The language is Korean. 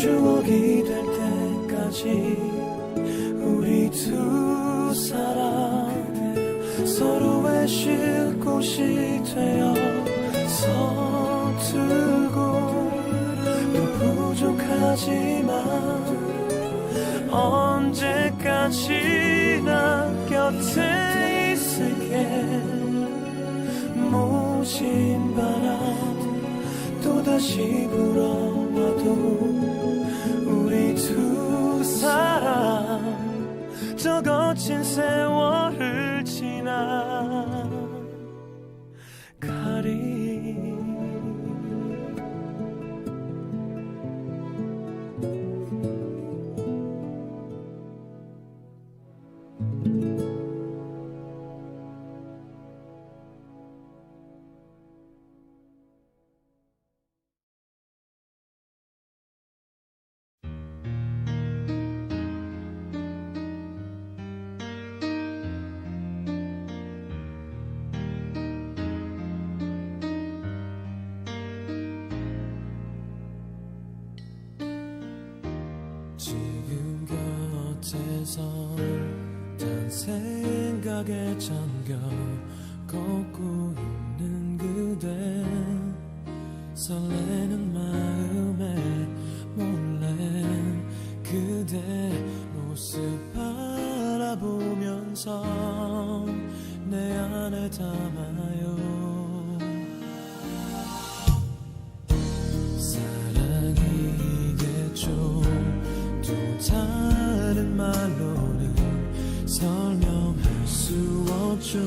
추억이 될 때까지 우리 두 사람 서로의 쉴 곳이 되어 서투고 또 부족하지만 언제까지나 곁에 있을게. 모신 바람 또다시 불어와도 저 거친 세월을 지나 가리 지금 곁에서 단 생각에 잠겨 걷고 있는 그대? 설레는 마음에 몰래 그대 모습 바라보면서 내 안에 담아요 다른 말로는 설명할 수 없죠.